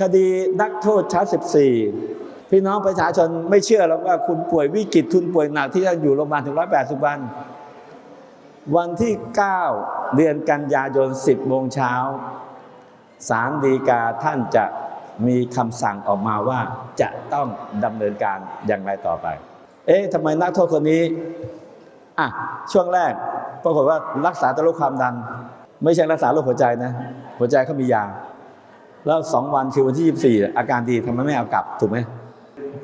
คดีนักโทษชั้น14 พี่น้องประชาชนไม่เชื่อหรอกว่าคุณป่วยวิกฤตคุณป่วยหนักที่จะอยู่โรงพยาบาลถึง 180 วัน วันที่ 9 เดือนกันยายน 10 โมงเช้าศาลฎีกาท่านจะมีคำสั่งออกมาว่าจะต้องดำเนินการอย่างไรต่อไป เอ๊ะทำไมนักโทษคนนี้อะช่วงแรกปรากฏว่ารักษาแต่โรคความดัน ไม่ใช่รักษาโรคหัวใจนะ หัวใจเขามียา แล้วสองวันคือวันที่ 24 อาการดีทำไมไม่เอากลับถูกไหม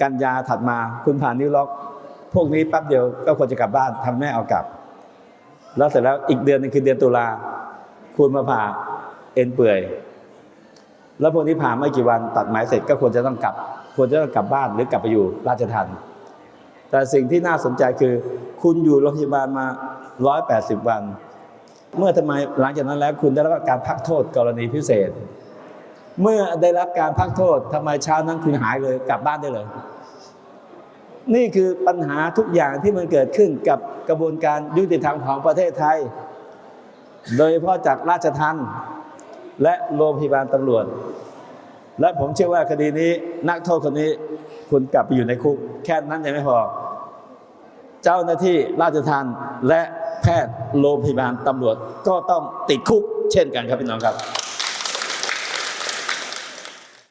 กันยาถัดมาคุณผ่านนิ้วล็อก พวกนี้แป๊บเดียวก็ควรจะกลับบ้านทำไมไม่เอากลับ แล้วเสร็จแล้วอีกเดือนหนึงคือเดือนตุลาคุณมาผ่าเอ็นเปื่อย แล้วพวกนี้ผ่าไม่กี่วันตัดหมายเสร็จก็ควรจะต้องกลับ ควรจะต้องกลับบ้านหรือกลับไปอยู่ราชทันแต่สิ่งที่น่าสนใจคือ คุณอยู่โรงพยาบาลมา 180 วัน เมื่อทำไมหลังจากนั้นแล้วคุณได้รับการพักโทษกรณีพิเศษ เมื่อได้รับการพักโทษทำไมเช้านั้นคุณหายเลยกลับบ้านได้เลย นี่คือปัญหาทุกอย่างที่มันเกิดขึ้นกับกระบวนการยุติธรรมของประเทศไทย โดยเฉพาะจากราชทัณฑ์และโรงพยาบาลตำรวจ และผมเชื่อว่าคดีนี้นักโทษคนนี้คุณกลับไปอยู่ในคุก แค่นั้นยังไม่พอ เจ้าหน้าที่ราชทัณฑ์และแพทย์โรงพยาบาลตำรวจก็ต้องติดคุก เช่นกันครับพี่น้องครับ